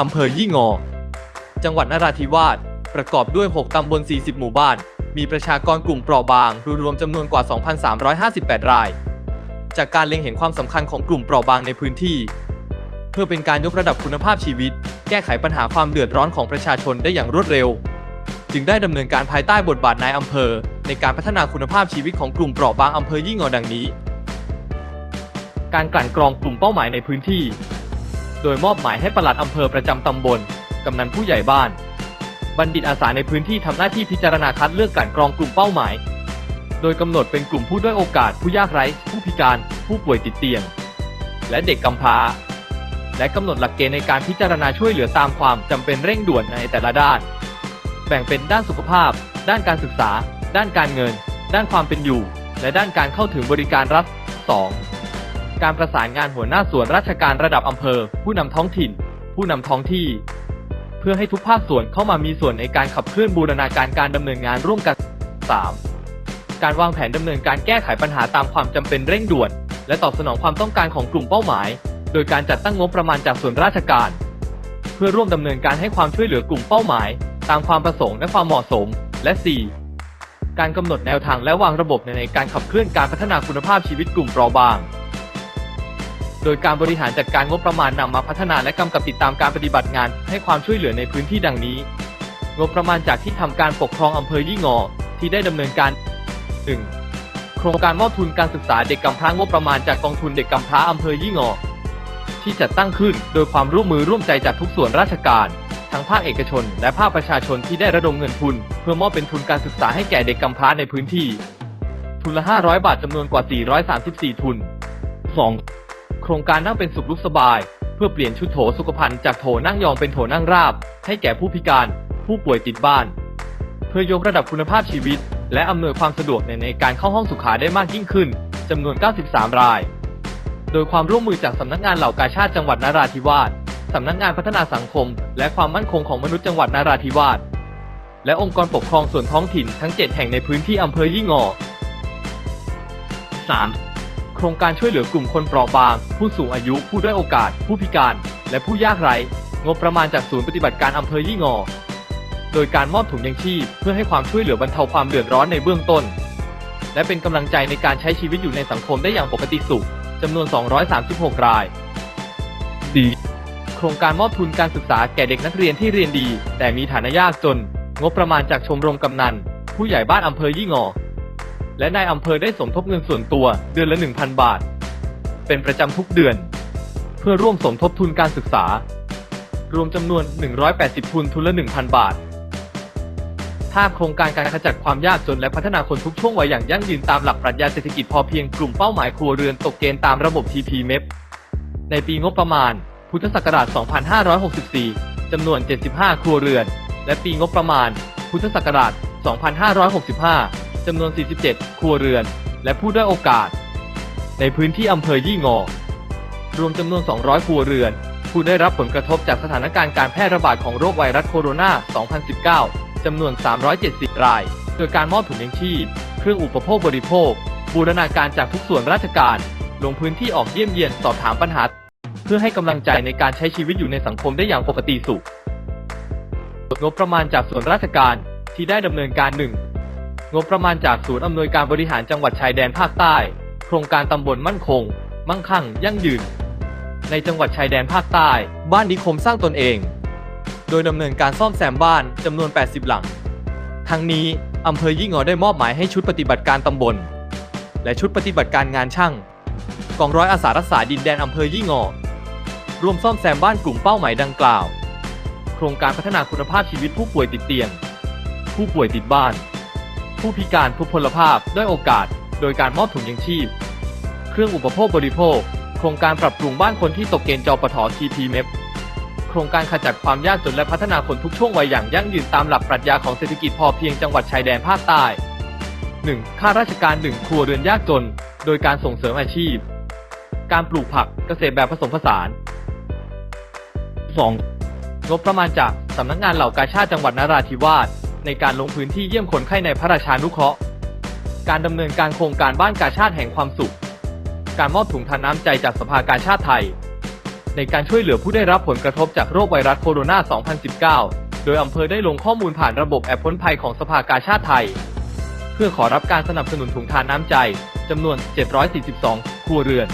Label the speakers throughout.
Speaker 1: อำเภอยี่งอ จังหวัดนราธิวาส ประกอบด้วย 6 ตำบล 40 หมู่บ้าน มีประชากรกลุ่มเปราะบาง รวมจำนวนกว่า 2,358 ราย จากการเล็งเห็นความสำคัญของกลุ่มเปราะบางในพื้นที่ เพื่อเป็นการยกระดับคุณภาพชีวิต แก้ไขปัญหาความเดือดร้อนของประชาชนได้อย่างรวดเร็ว จึงได้ดำเนินการภายใต้บทบาทนายอำเภอ ในการพัฒนาคุณภาพชีวิตของกลุ่มเปราะบางอำเภอยี่งอดังนี้ การกลั่นกรองกลุ่มเป้าหมายในพื้นที่ โดยมอบหมายให้ปลัดอำเภอประจำตำบล กำนันผู้ใหญ่บ้าน บัณฑิตอาสาในพื้นที่ทำหน้าที่พิจารณาคัดเลือกกลั่นกรองกลุ่มเป้าหมาย โดยกำหนดเป็นกลุ่มผู้ด้อยโอกาส ผู้ยากไร้ ผู้พิการ ผู้ป่วยติดเตียง และเด็กกำพร้า และกำหนดหลักเกณฑ์ในการพิจารณาช่วยเหลือตามความจำเป็นเร่งด่วนในแต่ละด้าน แบ่งเป็นด้านสุขภาพ ด้านการศึกษา ด้านการเงิน ด้านความเป็นอยู่ และด้านการเข้าถึงบริการรัฐ 2. การประสานงานหัวหน้าส่วนราชการระดับอำเภอ ผู้นำท้องถิ่น ผู้นำท้องที่ เพื่อให้ทุกภาคส่วนเข้ามามีส่วนในการขับเคลื่อนบูรณาการการดำเนินงานร่วมกัน 3. การวางแผนดำเนินการแก้ไขปัญหาตามความจำเป็นเร่งด่วน และตอบสนองความต้องการของกลุ่มเป้าหมาย โดยการจัดตั้งงบประมาณจากส่วนราชการ เพื่อร่วมดำเนินการให้ความช่วยเหลือกลุ่มเป้าหมาย ตามความประสงค์และความเหมาะสม และ 4. การกำหนดแนวทางและวางระบบในการขับเคลื่อนการพัฒนาคุณภาพชีวิตกลุ่มเปราะบาง โดยการบริหารจัดการงบประมาณนำมาพัฒนาและกำกับติดตามการปฏิบัติงาน ให้ความช่วยเหลือในพื้นที่ดังนี้ งบประมาณจากที่ทำการปกครองอำเภอยี่งอ ที่ได้ดำเนินการ 1. โครงการมอบทุนการศึกษาเด็กกำพร้างบประมาณจากกองทุนเด็กกำพร้าอำเภอยี่งอ ที่จัดตั้งขึ้นโดยความร่วมมือร่วมใจจากทุกส่วนราชการ ทั้งภาคเอกชน และภาคประชาชนที่ได้ระดมเงินทุน เพื่อมอบเป็นทุนการศึกษาให้แก่เด็กกำพร้าในพื้นที่ ทุนละ 500 บาทจำนวนกว่า 434 ทุน 2. โครงการนั่งเป็นสุขลุกสบาย เพื่อเปลี่ยนชุดโถสุขภัณฑ์จากโถนั่งยองเป็นโถนั่งราบ ให้แก่ผู้พิการ ผู้ป่วยติดบ้าน เพื่อยกระดับคุณภาพชีวิต และอำนวยความสะดวกในในการเข้าห้องสุขาได้มากยิ่งขึ้นจำนวน 93 ราย โดยความร่วมมือจากสำนักงานเหล่ากาชาติจังหวัดนราธิวาสสำนักงานพัฒนาสังคม และความมั่นคงของมนุษย์จังหวัดนราธิวาสและองค์กรปกครองส่วนท้องถิ่นทั้ง 7 แห่งในพื้นที่อำเภอยี่งอ 3. โครงการช่วยเหลือกลุ่มคนเปราะบาง ผู้สูงอายุ ผู้ด้อยโอกาส ผู้พิการ และผู้ยากไร้ งบประมาณจากศูนย์ปฏิบัติการอำเภอยี่งอ โดยการมอบถุงยังชีพเพื่อให้ความช่วยเหลือบรรเทาความเดือดร้อนในเบื้องต้น และเป็นกำลังใจในการใช้ชีวิตอยู่ในสังคมได้อย่างปกติสุขจำนวน 236 ราย 4. โครงการมอบทุนการศึกษาแก่เด็กนักเรียนที่เรียนดี แต่มีฐานะยากจน งบประมาณจากชมรมกำนัน ผู้ใหญ่บ้านอำเภอยี่งอ และนายอำเภอได้สมทบเงินส่วนตัวเดือนละ 1,000 บาท เป็นประจำทุกเดือน เพื่อร่วมสมทบทุนการศึกษา รวมจำนวน 180 ทุนทุนละ 1,000 บาทภาพโครงการการขจัดความยากจนและพัฒนาคนทุกช่วงวัยอย่างยั่งยืนตามหลักปรัชญาเศรษฐกิจพอเพียงกลุ่มเป้าหมายครัวเรือนตกเกณฑ์ตามระบบ TP-MEP ในปีงบประมาณ พุทธศักราช 2564 จำนวน 75 ครัวเรือน และปีงบประมาณ พุทธศักราช 2565 จำนวน 47 ครัวเรือน และผู้ได้อยโอกาส ในพื้นที่อำเภอยี่งอ รวมจำนวน 200 ครัวเรือน ผู้ได้รับผลกระทบจากสถานการณ์การแพร่ระบาดของโรคไวรัสโคโรนา 2019 จำนวน 370 ราย โดยการมอบถุงยังชีพ เครื่องอุปโภคบริโภค บูรณาการจากทุกส่วนราชการ ลงพื้นที่ออกเยี่ยมเยียนสอบถามปัญหา เพื่อให้กำลังใจในการใช้ชีวิตอยู่ในสังคมได้อย่างปกติสุขงบประมาณจากส่วนราชการที่ได้ดำเนินการหนึ่ งบประมาณจากศูนย์อำนวยการบริหารจังหวัดชายแดนภาคใต้ โครงการตำบลมั่นคง มั่งคั่ง ยั่งยืน ในจังหวัดชายแดนภาคใต้ บ้านนิคมสร้างตนเอง โดยดำเนินการซ่อมแซมบ้านจำนวน 80 หลัง ทั้งนี้อำเภอยี่งอได้มอบหมายให้ชุดปฏิบัติการตำบล และชุดปฏิบัติการงานช่างกองร้อยอาสารักษาดินแดนอำเภอยี่งอร่วมซ่อมแซมบ้านกลุ่มเป้าหมายดังกล่าว โครงการพัฒนาคุณภาพชีวิตผู้ป่วยติดเตียง ผู้ป่วยติดบ้าน ผู้พิการทุพพลภาพด้วยโอกาส โดยการมอบถุงยังชีพ เครื่องอุปโภคบริโภค โครงการปรับปรุงบ้านคนที่ตกเกณฑ์จอปท TP-MEP โครงการขจัดความยากจนและพัฒนาคนทุกช่วงวัยอย่างยั่งยืนตามหลักปรัชญาของเศรษฐกิจพอเพียงจังหวัดชายแดนภาคใต้ 1. ข้าราชการ 1 ครัวเรือนยากจน โดยการส่งเสริมอาชีพ การปลูกผักเกษตรแบบผสมผสาน 2. งบประมาณจากสำนักงานเหล่ากาชาติจังหวัดนราธิวาส ในการลงพื้นที่เยี่ยมคนไข้ในพระราชานุเคราะห์ การดำเนินการโครงการบ้านกาชาติแห่งความสุข การมอบถุงทานน้ำใจจากสภากาชาติไทย ในการช่วยเหลือผู้ได้รับผลกระทบจากโรคไวรัสโคโรนา 2019 โดยอำเภอได้ลงข้อมูลผ่านระบบแอปพ้นภัยของสภากาชาติไทย เพื่อขอรับการสนับสนุนถุงทานน้ำใจจำนวน 742 ครัวเรือน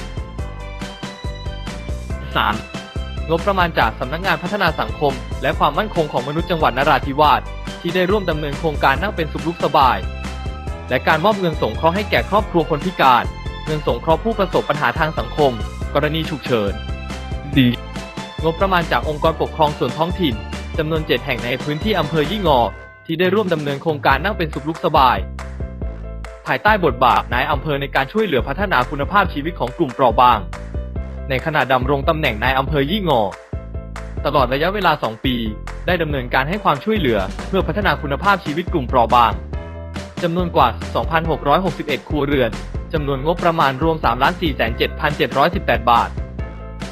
Speaker 1: 3. งบประมาณจากสำนักงานพัฒนาสังคม และความมั่นคงของมนุษย์จังหวัดนราธิวาส ที่ได้ร่วมดำเนินโครงการนั่งเป็นสุขลุกสบาย และการมอบเงินสงเคราะห์ให้แก่ครอบครัวคนพิการ เงินสงเคราะห์ผู้ประสบปัญหาทางสังคม กรณีฉุกเฉินดีงบประมาณจากองค์กรปกครองส่วนท้องถิ่นจำนวน 7 แห่งในพื้นที่อำเภอยี่งอ ที่ได้ร่วมดำเนินโครงการนั่งเป็นสุขลุกสบาย ภายใต้บทบาทนายอำเภอในการช่วยเหลือพัฒนาคุณภาพชีวิตของกลุ่มเปราะบาง ในขณะดำรงตำแหน่งนายอำเภอยี่งอ ตลอดระยะเวลา 2 ปี ได้ดำเนินการให้ความช่วยเหลือ เพื่อพัฒนาคุณภาพชีวิตกลุ่มเปราะบางจำนวนกว่า 2,661 ครัวเรือน จำนวนงบประมาณรวม 3,407,718 บาท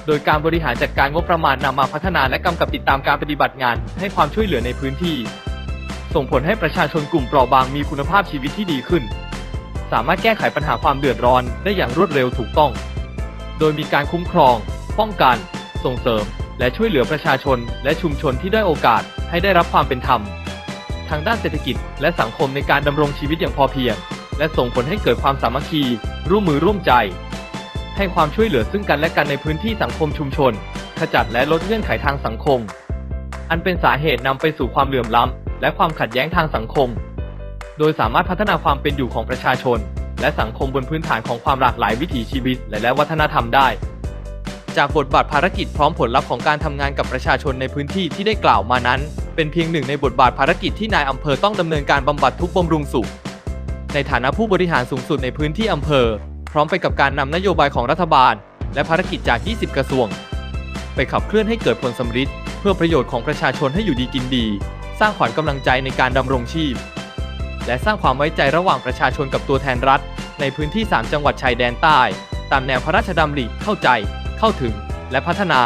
Speaker 1: โดยการบริหารจัดการงบประมาณนำมาพัฒนาและกำกับติดตามการปฏิบัติงาน ให้ความช่วยเหลือในพื้นที่ ส่งผลให้ประชาชนกลุ่มเปราะบางมีคุณภาพชีวิตที่ดีขึ้น สามารถแก้ไขปัญหาความเดือดร้อนได้อย่างรวดเร็วถูกต้อง โดยมีการคุ้มครอง ป้องกัน ส่งเสริม และช่วยเหลือประชาชนและชุมชนที่ได้โอกาสให้ได้รับความเป็นธรรม ทางด้านเศรษฐกิจและสังคมในการดำรงชีวิตอย่างพอเพียง และส่งผลให้เกิดความสามัคคี ร่วมมือร่วมใจ ให้ความช่วยเหลือซึ่งกันและกันในพื้นที่สังคมชุมชน ขจัดและลดเงื่อนไขทางสังคม อันเป็นสาเหตุนำไปสู่ความเหลื่อมล้ำและความขัดแย้งทางสังคม โดยสามารถพัฒนาความเป็นอยู่ของประชาชน และสังคมบนพื้นฐานของความหลากหลายวิถีชีวิตและและวัฒนธรรมได้ จากบทบาทภารกิจพร้อมผลลัพธ์ของการทำงานกับประชาชนในพื้นที่ที่ได้กล่าวมานั้น เป็นเพียงหนึ่งในบทบาทภารกิจที่นายอำเภอต้องดำเนินการบำบัดทุกบำรุงสุข ในฐานะผู้บริหารสูงสุดในพื้นที่อำเภอ พร้อมไปกับการนำนโยบายของรัฐบาล และภารกิจจาก 20 กระทรวง ไปขับเคลื่อนให้เกิดผลสำฤทธิ์เพื่อประโยชน์ของประชาชนให้อยู่ดีกินดี สร้างขวัญกำลังใจในการดำรงชีพ และสร้างความไว้ใจระหว่างประชาชนกับตัวแทนรัฐ ในพื้นที่ 3 จังหวัดชายแดนใต้ ตามแนวพระราชดำริเข้าใจ เข้าถึงและพัฒนา